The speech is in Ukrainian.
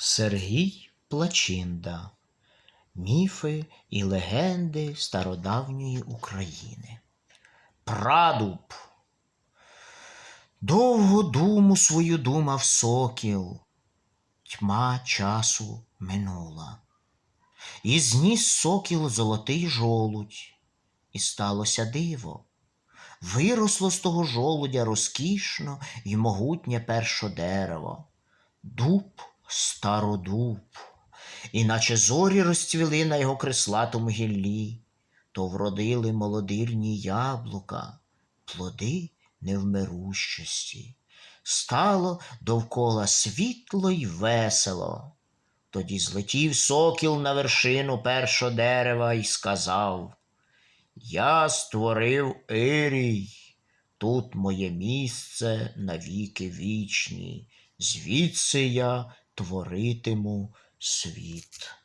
Сергій Плачинда. Міфи і легенди стародавньої України. Прадуб. Довго думу свою думав сокіл. Тьма часу минула. І зніс сокіл золотий жолудь, і сталося диво. Виросло з того жолудя розкішно й могутнє перше дерево, дуб стародуб, і наче зорі розцвіли на його креслатому гіллі, то вродили молодирні яблука, плоди невмирущості. Стало довкола світло й весело. Тоді злетів сокіл на вершину першого дерева і сказав Я створив Ірій, тут моє місце навіки вічні, звідси я творитиму світ.